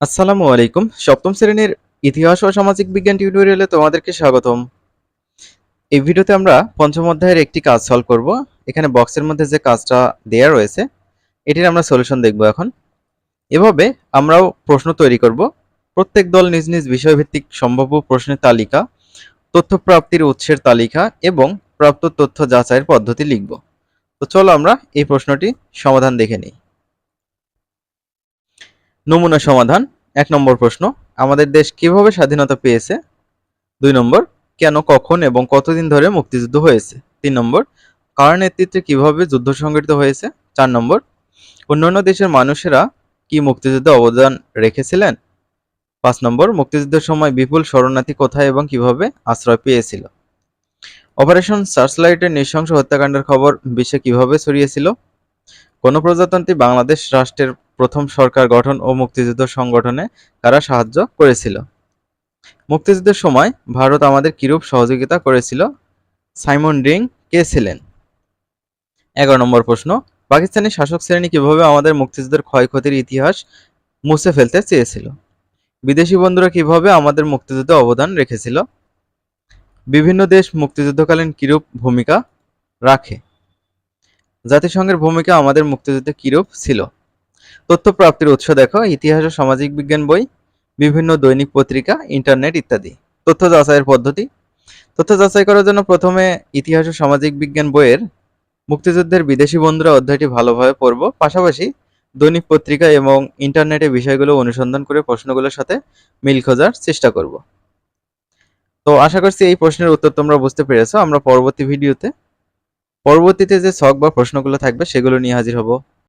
আসসালামু আলাইকুম। সপ্তম শ্রেণির ইতিহাস ও সামাজিক বিজ্ঞান টিউটোরিয়ালে তোমাদেরকে স্বাগতম। এই ভিডিওতে আমরা পঞ্চম অধ্যায়ের একটি কাজ সলভ করব। এখানে বক্সের মধ্যে যে কাজটা দেয়া রয়েছে, এটির আমরা সলিউশন দেখব এখন। এভাবে আমরাও প্রশ্ন তৈরি করব। প্রত্যেক দল নিজ নিজ বিষয়ভিত্তিক সম্ভাব্য প্রশ্নের তালিকা তথ্য প্রাপ্তির উৎসের তালিকা এবং প্রাপ্ত তথ্য যাচাইয়ের পদ্ধতি লিখব। তো চলো আমরা এই প্রশ্নটি সমাধান দেখে নিই। নমুনা সমাধান, এক নম্বর প্রশ্ন, আমাদের দেশ কীভাবে স্বাধীনতা পেয়েছে? দুই নম্বর, কেন, কখন এবং কতদিন ধরে মুক্তিযুদ্ধ হয়েছে? তিন নম্বর, কার নেতৃত্বে কীভাবে যুদ্ধ সংগঠিত হয়েছে? চার নম্বর, অন্যান্য দেশের মানুষেরা কি মুক্তিযুদ্ধে অবদান রেখেছিলেন? পাঁচ নম্বর, মুক্তিযুদ্ধের সময় বিপুল শরণার্থী কোথায় এবং কীভাবে আশ্রয় পেয়েছিল? অপারেশন সার্চলাইটের নৃশংস হত্যাকাণ্ডের খবর বিশ্বে কীভাবে ছড়িয়েছিল? গণপ্রজাতন্ত্রী বাংলাদেশ রাষ্ট্রের প্রথম সরকার গঠন ও মুক্তিযুদ্ধ সংগঠনে কারা সাহায্য করেছিল? মুক্তিযুদ্ধের সময় ভারত আমাদের কিরূপ সহযোগিতা করেছিল? সাইমন ডিং কে ছিলেন? এগারো নম্বর প্রশ্ন, পাকিস্তানি শাসক শ্রেণি কীভাবে আমাদের মুক্তিযুদ্ধের ক্ষয়ক্ষতির ইতিহাস মুছে ফেলতে চেয়েছিল? বিদেশি বন্ধুরা কীভাবে আমাদের মুক্তিযুদ্ধে অবদান রেখেছিল? বিভিন্ন দেশ মুক্তিযুদ্ধকালীন কিরূপ ভূমিকা রাখে? জাতিসংঘের ভূমিকা আমাদের মুক্তিযুদ্ধে কিরূপ ছিল? তথ্য প্রাপ্তির উৎস দেখো, ইতিহাস ও সামাজিক বিজ্ঞান বই, বিভিন্ন দৈনিক পত্রিকা, ইন্টারনেট ইত্যাদি। তথ্য যাচাইয়ের পদ্ধতি। তথ্য যাচাই করার জন্য প্রথমে ইতিহাস ও সামাজিক বিজ্ঞান বইয়ের মুক্তিযুদ্ধের বিদেশি বন্ধুরা অধ্যায়টি ভালোভাবে পড়ব। পাশাপাশি দৈনিক পত্রিকা এবং ইন্টারনেটে বিষয়গুলো অনুসন্ধান করে প্রশ্নগুলোর সাথে মিল খোঁজার চেষ্টা করব। তো আশা করছি এই প্রশ্নের উত্তর তোমরা বুঝতে পেরেছ। আমরা পরবর্তী ভিডিওতে, পরবর্তীতে যে ছক বা প্রশ্নগুলো থাকবে সেগুলো নিয়ে হাজির হব।